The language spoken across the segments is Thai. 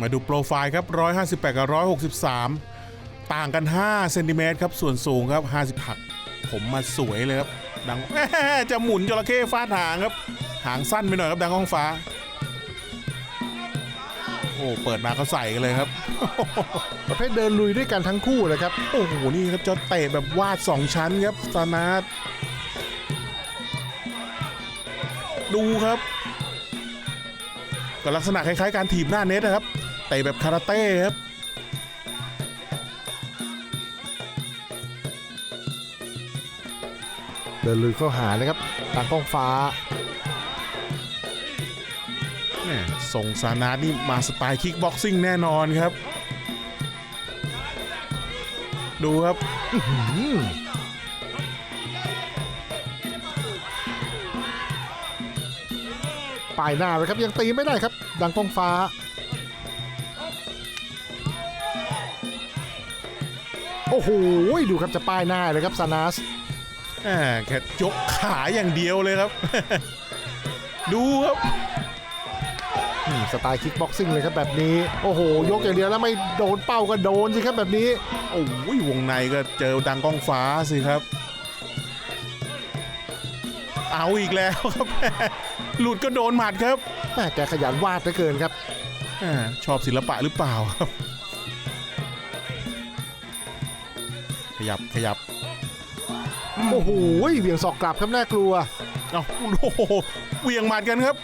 มาดูโปรไฟล์ครับ 158 กับ 163 ต่างกัน 5 เซนติเมตรครับ ส่วนสูงครับ 50หักผมมาสวยเลยครับ ดังจะหมุนจระเข้ฟาดหางครับ หางสั้นไปหน่อยครับดังห้องฟ้า โอ้ เปิดมาก็ใส่กันเลยครับ ประเภทเดินลุยด้วยกันทั้งคู่เลยครับ โอ้โห นี่ครับจะเตะแบบวาดสองชั้นครับซานาทดูครับก็ลักษณะคล้ายๆการถีบหน้าเน็ตนะครับ เตะแบบคาราเต้ครับเดินลุยเข้าหานะครับทางกล้องฟ้าแหม่ส่งซานาทนี่มาสไตล์คิกบ็อกซิ่งแน่นอนครับ ดูครับปลายหน้าเลยครับยังตีไม่ได้ครับ ดังกล้องฟ้า โอ้โหดูครับจะป้ายหน้าเลยครับซานัสแหม่แค่ยกขาอย่างเดียวเลยครับ ดูครับอืมสไตล์คิกบ็อกซิ่งเลยครับแบบนี้ โอ้โห ยกอย่างเดียวแล้วไม่โดนเป้าก็โดนสิครับแบบนี้ โอ้ยวงในก็เจอดังกล้องฟ้าสิครับ เอาอีกแล้วครับ หลุดก็โดนหมัดครับแม่แกขยันวาดเหลือเกินครับแหม่ชอบศิลปะหรือเปล่าครับ ขยับขยับโอ้โหเบี่ยงศอกกลับครับน่ากลัวเอาโอ้โหเหวียงหมัดกันครับ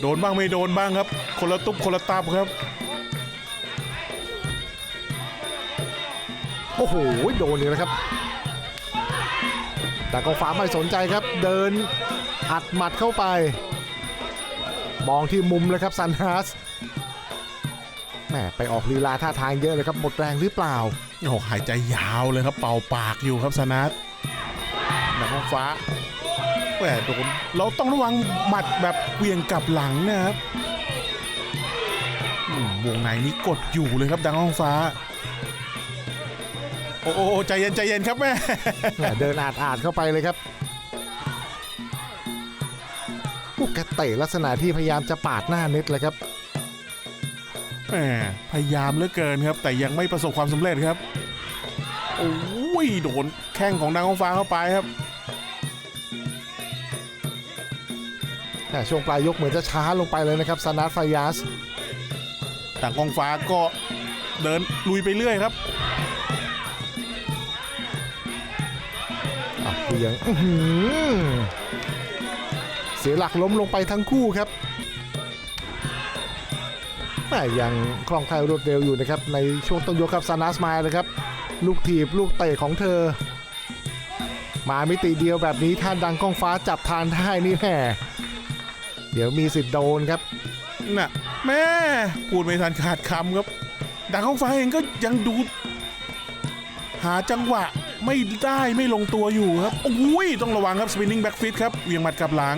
โดนบ้างไม่โดนบ้างครับ คนละตุ๊บคนละตับครับ โอ้โหโดนเลยนะครับ แต่กองฟ้าไม่สนใจครับ เดินอัดหมัดเข้าไป มองที่มุมเลยครับซันฮัสแหมไปออกลีลาท่าทางเยอะเลยครับหมดแรงหรือเปล่า โอ้โหหายใจยาวเลยครับเป่าปากอยู่ครับสนัทหนังฟ้าแหมโดนเราต้องระวังหมัดแบบเวียงกลับหลังนะครับวงในนี้กดอยู่เลยครับดังห้องฟ้า โอ้โหใจเย็นใจเย็นครับแม่เดินอาดอาดเข้าไปเลยครับพวกแกเตะลักษณะที่พยายามจะปาดหน้าเน็ตเลยครับ แหมพยายามเหลือเกินครับ แต่ยังไม่ประสบความสำเร็จครับโอ้ยโดนแข้งของนางห้องฟ้าเข้าไปครับแต่ช่วงปลายยกเหมือนจะช้าลงไปเลยนะครับซานัสไฟยัสต่างกองฟ้าก็เดินลุยไปเรื่อยครับอะเพียงอื้อหือเสียหลักล้มลงไปทั้งคู่ครับ แม่ยังคล่องแคล่วรวดเร็วอยู่นะครับ ในช่วงต้นยกครับซานัสมาเลยครับ ลูกถีบลูกเตะของเธอ มามิติเดียวแบบนี้ถ้านดังกล้องฟ้าจับทานได้นี่แหมเดี๋ยวมีสิทธิ์โดนครับน่ะแม่พูดไม่ทันขาดคำครับ ดังห้องฟ้าเองก็ยังดู หาจังหวะไม่ได้ไม่ลงตัวอยู่ครับโอ้ยต้องระวังครับ spinning back fit ครับเวียงหมัดกลับหลัง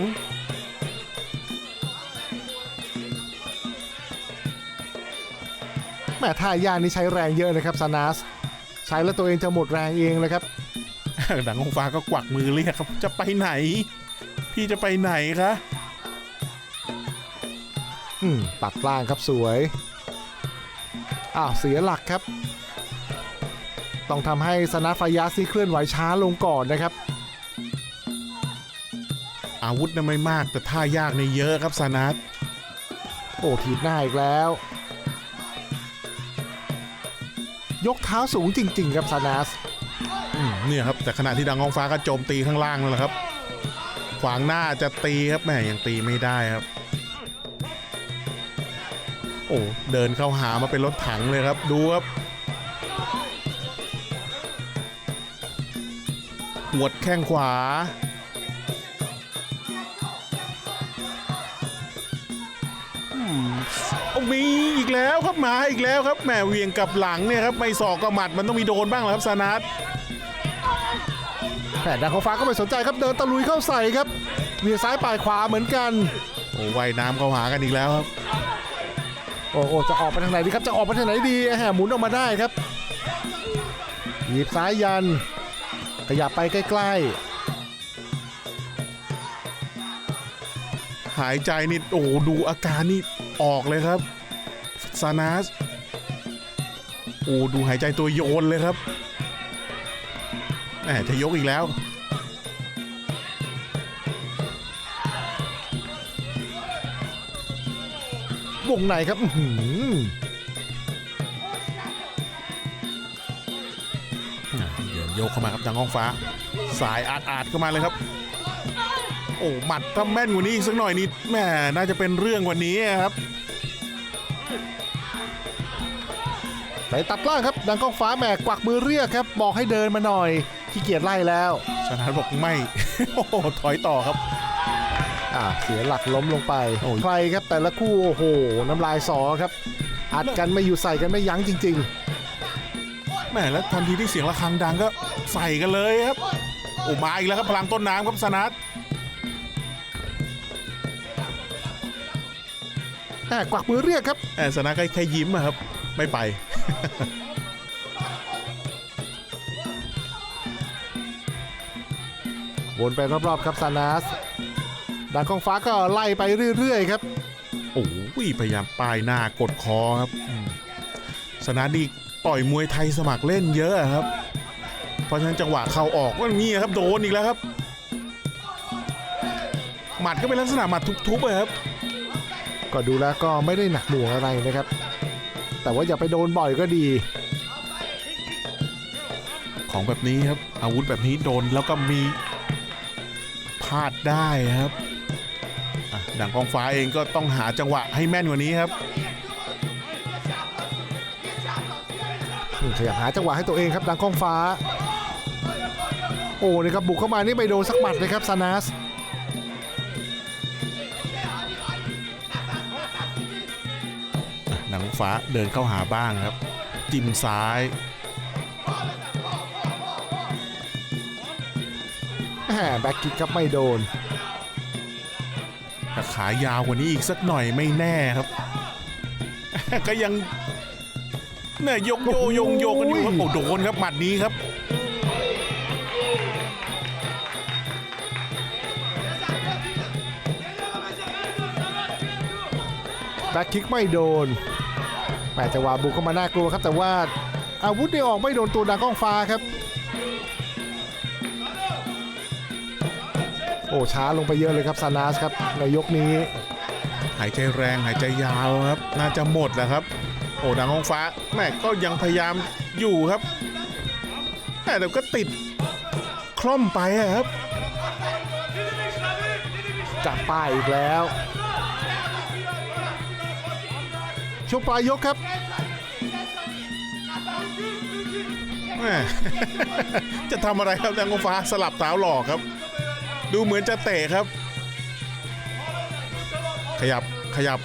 แม่ท่าย่างนี่ใช้แรงเยอะนะครับซานัสใช้แล้วตัวเองจะหมดแรงเองเลยครับดังห้องฟ้าก็กวักมือเรียกครับ จะไปไหน พี่จะไปไหนคะอืมตัดล่างครับสวย อ้าวเสียหลักครับ ต้องทำให้สนัทฟายาสที่เคลื่อนไหวช้าลงก่อนนะครับ อาวุธน่ะไม่มากแต่ท่ายากในยเยอะครับซานัทโอ้ถีบหน้าอีกแล้ว ยกเท้าสูงจริง ๆ ครับซานัสอืมเนี่ยครับแต่ขณะที่ดังองฟ้าก็โจมตีข้างล่างนั่นแหละครับ ขวางหน้าจะตีครับแม่ยังตีไม่ได้ครับ โอ้เดินเข้าหามาเป็นรถถังเลยครับ ดูครับหวดแข้งขวาอื มเอามีอีกแล้วครับมาอีกแล้วครับแหมเหวียงกลับหลังเนี่ยครับไม่ศอกก็หมัดมันต้องมีโดนบ้างแหละครับซานัทแต่ดังของฟ้าก็ไม่สนใจครับเดินตะลุยเข้าใส่ครับเวียงซ้ายปลายขวาเหมือนกันโอ้ว่ายน้ำเข้าหากันอีกแล้วครับโอ้โอ้จะออกไปทางไหนดีครับจะออกไปทางไหนดีแหมหมุนออกมาได้ครับหยิบซ้ายยันขยับไปใกล้หายใจนี่โอ้โหดูอาการนี่ ออกเลยครับซานาสโอ้ดูหายใจตัวโยนเลยครับแหมจะยกอีกแล้ว วงในครับเดี๋ยวโยกเข้ามาครับดังห้องฟ้า สายอาดอาดเข้ามาเลยครับ โอ้หมัดถ้าแม่นกว่านี้อีกสักหน่อยนี่แหม่น่าจะเป็นเรื่องกว่านี้ครับไปตัดล่างครับดังกล้องฟ้าแหมกวักมือเรียกครับ บอกให้เดินมาหน่อยขี้เกียจไล่แล้วชนะบอกไม่ โอ้โหถอยต่อครับอ่าเสียหลักล้มลงไปโอ้ยใครครับแต่ละคู่โอ้โหน้ำลายสอครับ อัดกันไม่อยู่ใส่กันไม่ยั้งจริงแหม่แล้วทันทีที่เสียงระฆังดังก็ใส่กันเลยครับโอ้มาอีกแล้วครับพลังต้นน้ำครับสนัท แหมกวักมือเรียกครับแอบสนัทก็แค่ยิ้มอะครับ ไม่ไป วนไปรอบๆครับซานาสดังกล้องฟ้าก็ไล่ไปเรื่อยๆครับ โอ้ยพยายามป้ายหน้ากดคอครับอืมสนัทดีต่อยมวยไทยสมัครเล่นเยอะครับ เพราะฉะนั้นจังหวะเข้าออกก็มีครับโดนอีกแล้วครับ หมัดก็เป็นลักษณะหมัดทุบๆเลยครับ ก็ดูแล้วก็ไม่ได้หนักหน่วงอะไรนะครับ แต่ว่าอย่าไปโดนบ่อยก็ดี ของแบบนี้ครับ อาวุธแบบนี้โดนแล้วก็มีพลาดได้ครับอะดังกองฟ้าเองก็ต้องหาจังหวะให้แม่นกว่านี้ครับขยับหาจังหวะให้ตัวเองครับดังกล้องฟ้า โอ้นี่ครับบุกเข้ามานี่ไม่โดนสักหมัดเลยครับซานาส หนังฟ้าเดินเข้าหาบ้างครับ จิ้มซ้ายแหมแบ็กกิกครับไม่โดนแต่ขายาวกว่านี้อีกสักหน่อยไม่แน่ครับ ก็ยังเนี่ยยกโยยงโยกันอยู่ครับโอ้โดนครับหมัดนี้ครับแบ็กคิกไม่โดนแห มจังหวะบุกเข้ามาน่ากลัวครับ แต่ว่าอาวุธได้ออกไม่โดนตัวดังกล้องฟ้าครับ โอ้ช้าลงไปเยอะเลยครับซานาสครับในยกนี้ หายใจแรงหายใจยาวครับ น่าจะหมดแล้วครับ โอ้ดังห้องฟ้าแม่ก็ยังพยายามอยู่ครับแต่เดี๋ยวก็ติดคล่อมไปอะครับจับป้ายอีกแล้ว ช่วงปลายยกครับแม่จะทำอะไรครับดังห้องฟ้าสลับเท้าหลอกครับ ดูเหมือนจะเตะครับ ขยับขยับ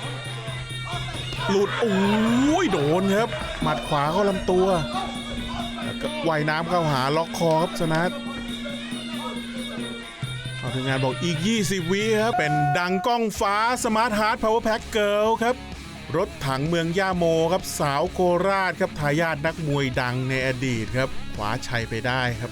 หลุดโอ้ยโดนครับ หมัดขวาเข้าลำตัวแล้วก็ว่ายน้ำเข้าหาล็อกคอครับสนัททีมงานบอกอีก 20 วิครับ เป็นดังกล้องฟ้าสมาร์ทฮาร์ดพาวเวอร์แพ็คเกิลครับ รถถังเมืองย่าโมครับสาวโคราชครับทายาทนักมวยดังในอดีตครับคว้าชัยไปได้ครับ